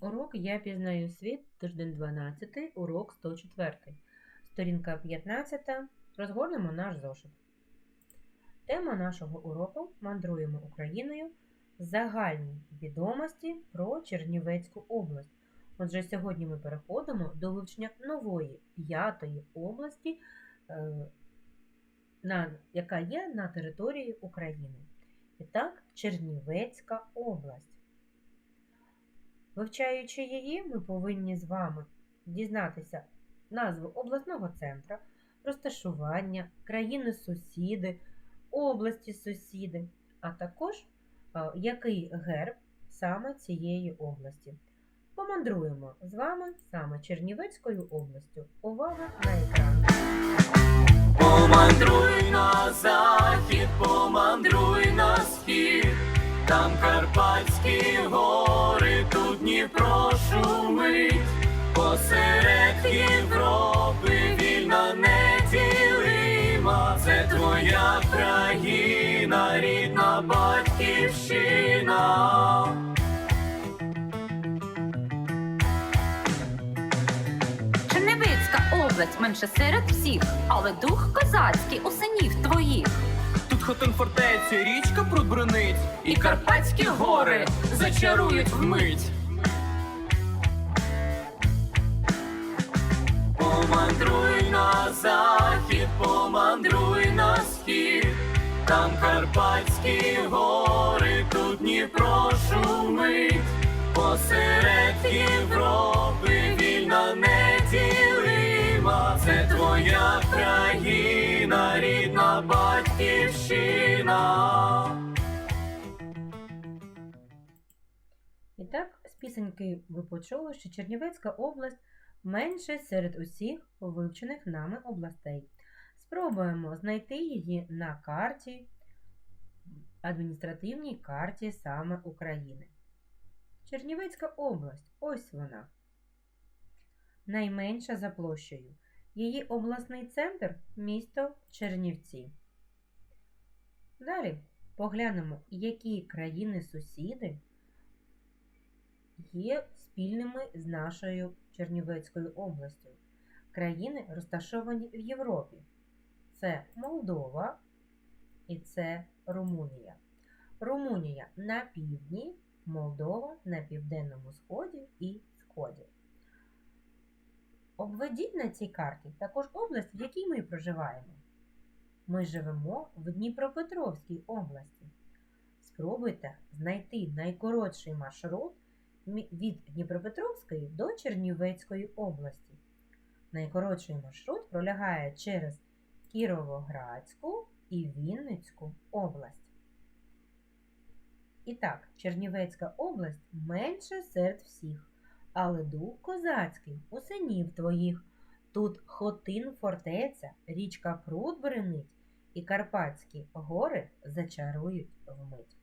Урок Я пізнаю світ, тиждень 12, урок 104. Сторінка 15. Розгорнемо наш зошит. Тема нашого уроку Мандруємо Україною. Загальні відомості про Чернівецьку область. Отже, сьогодні ми переходимо до вивчення нової п'ятої області, е, яка є на території України. І так, Чернівецька область. Вивчаючи її, ми повинні з вами дізнатися назву обласного центра, розташування, країни-сусіди, області-сусіди, а також е, який герб саме цієї області. Помандруємо з вами саме Чернівецькою областю. Увага на екран! Помандруй на захід, помандруй на схід, там Карпатські гори, тут Дніпро шумить, посеред Європи вільна неділима, це твоя країна, рідна батьківщина. Чернівецька область менше серед всіх, але дух козацький у синів твоїх. Хотин фортеці, річка пруд бринить, і Карпатські гори зачарують вмить. Помандруй на захід, помандруй на схід, там Карпатські гори, тут Дніпро шумить, посеред Європи І так, з пісеньки ви почули, що Чернівецька область менше серед усіх вивчених нами областей. Спробуємо знайти її на карті, адміністративній карті саме України. Чернівецька область ось вона. Найменша за площею. Її обласний центр місто Чернівці. Далі поглянемо, які країни-сусіди є спільними з нашою Чернівецькою областю. Країни розташовані в Європі. Це Молдова і це Румунія. Румунія на півдні, Молдова на південному сході і сході. Обведіть на цій карті також область, в якій ми проживаємо. Ми живемо в Дніпропетровській області. Спробуйте знайти найкоротший маршрут від Дніпропетровської до Чернівецької області. Найкоротший маршрут пролягає через Кіровоградську і Вінницьку область. І так, Чернівецька область менше серед всіх, але дух козацький у синів твоїх. Тут Хотин фортеця, річка Пруд бренить, і Карпатські гори зачарують вмить.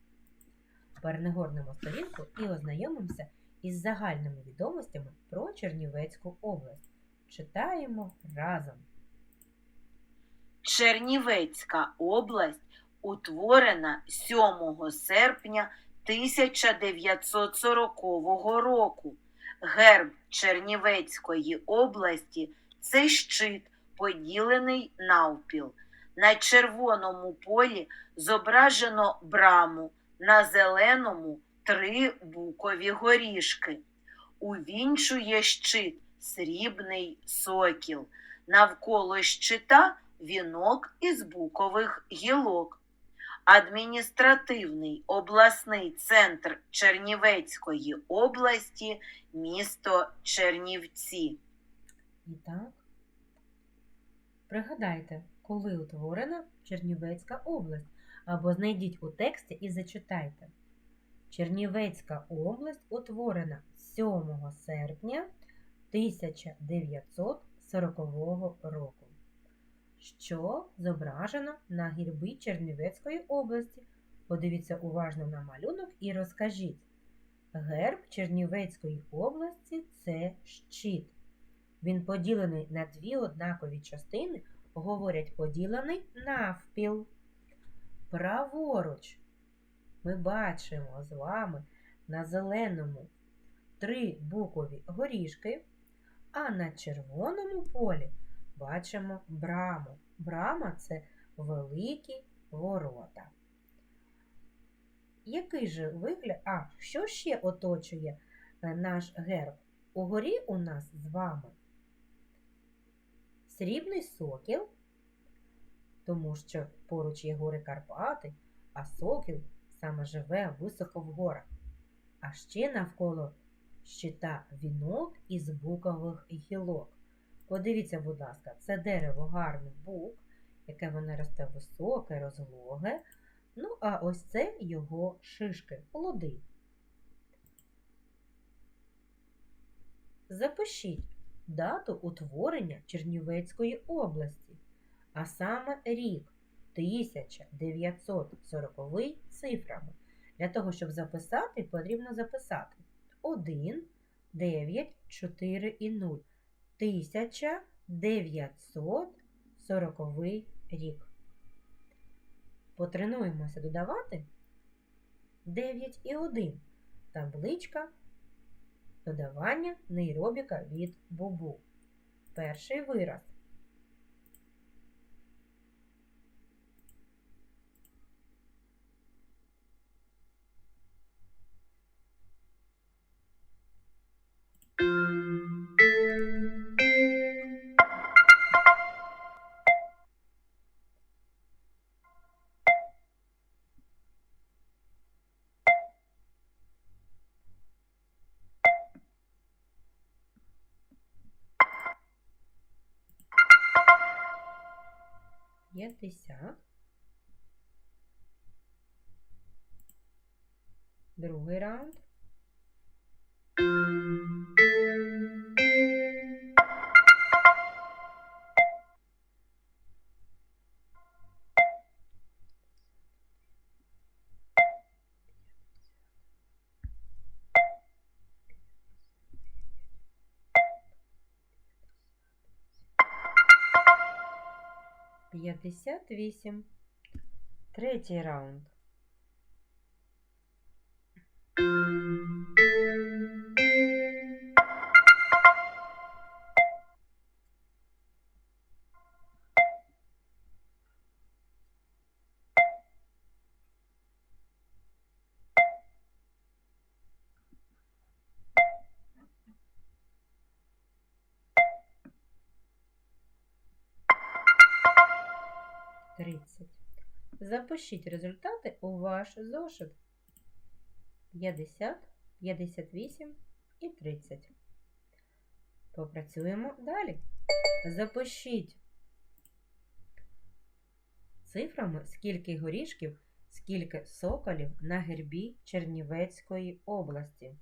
Перенегорнемо сторінку і ознайомимося із загальними відомостями про Чернівецьку область. Читаємо разом. Чернівецька область утворена 7 серпня 1940 року. Герб Чернівецької області це щит, поділений навпіл. На червоному полі зображено браму, на зеленому три букові горішки. Увінчує щит срібний сокіл. Навколо щита вінок із букових гілок. Адміністративний обласний центр Чернівецької області місто Чернівці. І так, пригадайте, коли утворена Чернівецька область, або знайдіть у тексті і зачитайте. Чернівецька область утворена 7 серпня 1940 року. Що зображено на гірбі Чернівецької області? Подивіться уважно на малюнок і розкажіть. Герб Чернівецької області це щит. Він поділений на дві однакові частини, говорять поділений навпіл. Праворуч ми бачимо з вами на зеленому три букові горішки, а на червоному полі бачимо браму. Брама це великі ворота. Який же вигляд? А, що ще оточує е, наш герб? Угорі у нас з вами срібний сокіл, тому що поруч є гори Карпати, а сокіл саме живе високо в горах. А ще навколо щита вінок із букових гілок. Подивіться, будь ласка, це дерево гарний бук, яке воно росте високе, розлоге. Ну, а ось це його шишки, плоди. Запишіть дату утворення Чернівецької області, а саме рік 1940 цифрами. Для того, щоб записати, потрібно записати 1, 9, 4 і 0. 1940 рік. Потренуємося додавати 9 і 1. Табличка додавання нейробіка від бобу. Перший вираз. П'ятдесят. Другий раунд. П'ятдесят вісім. Третій раунд. Тридцять. Запишіть результати у ваш зошит. 50, 58 і 30. Попрацюємо далі. Запишіть цифрами, скільки горішків, скільки соколів на гербі Чернівецької області.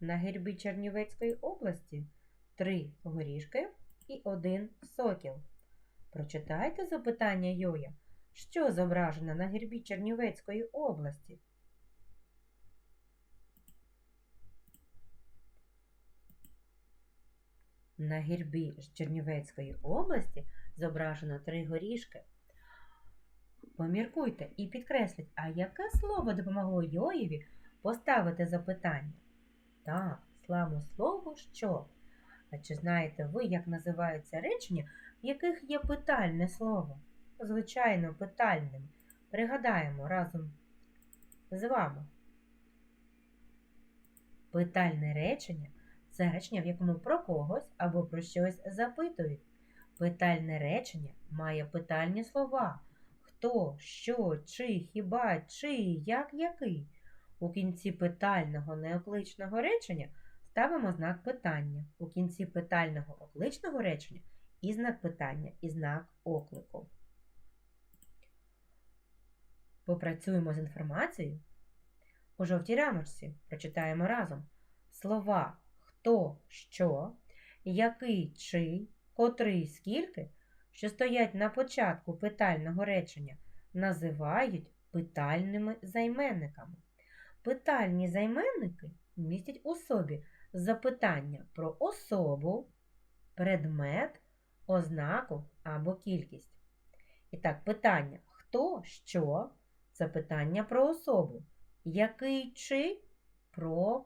На гербі Чернівецької області 3 горішки і 1 сокіл. Прочитайте запитання Йоя. Що зображено на гербі Чернівецької області? На гербі Чернівецької області зображено три горішки. Поміркуйте і підкресліть, а яке слово допомогло Йоєві поставити запитання? Так, славно слово що? А чи знаєте ви, як називаються речення, в яких є питальне слово? Звичайно, питальним. Пригадаємо разом з вами. Питальне речення це речення, в якому про когось або про щось запитують. Питальне речення має питальні слова. Хто, що, чи, хіба, чий, як, який. У кінці питального неокличного речення ставимо знак питання. У кінці питального окличного речення і знак питання, і знак оклику. Попрацюємо з інформацією. У жовтій рамочці прочитаємо разом слова хто, що, який, чий, котрий, скільки, що стоять на початку питального речення, називають питальними займенниками. Питальні займенники містять у собі запитання про особу, предмет, ознаку або кількість. І так, питання хто, що це питання про особу, який чи про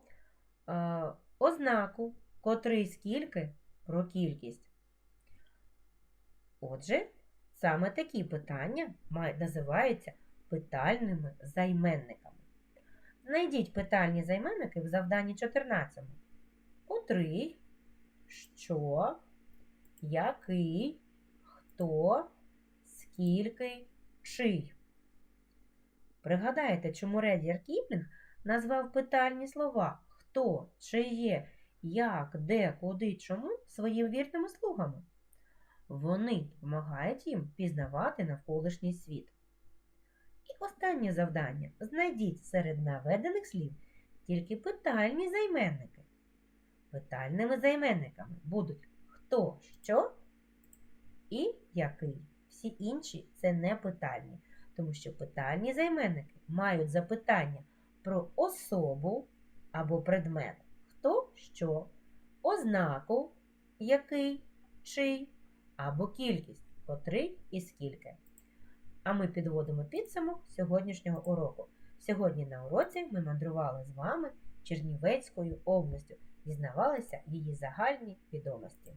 е, ознаку, котрий скільки про кількість. Отже, саме такі питання називаються питальними займенниками. Знайдіть питальні займенники в завданні 14. Котрий, що, який, хто, скільки, чий. Пригадайте, чому Редіар Кіплінг назвав питальні слова? Хто, чиє, як, де, куди, чому? Своїми вірними слугами. Вони допомагають їм пізнавати навколишній світ. І останнє завдання. Знайдіть серед наведених слів тільки питальні займенники. Питальними займенниками будуть хто, що і який. Всі інші це не питальні, тому що питальні займенники мають запитання про особу або предмет, хто що, ознаку, який, чий, або кількість, котрий і скільки. А ми підводимо підсумок сьогоднішнього уроку. Сьогодні на уроці ми мандрували з вами Чернівецькою областю, дізнавалися її загальні відомості.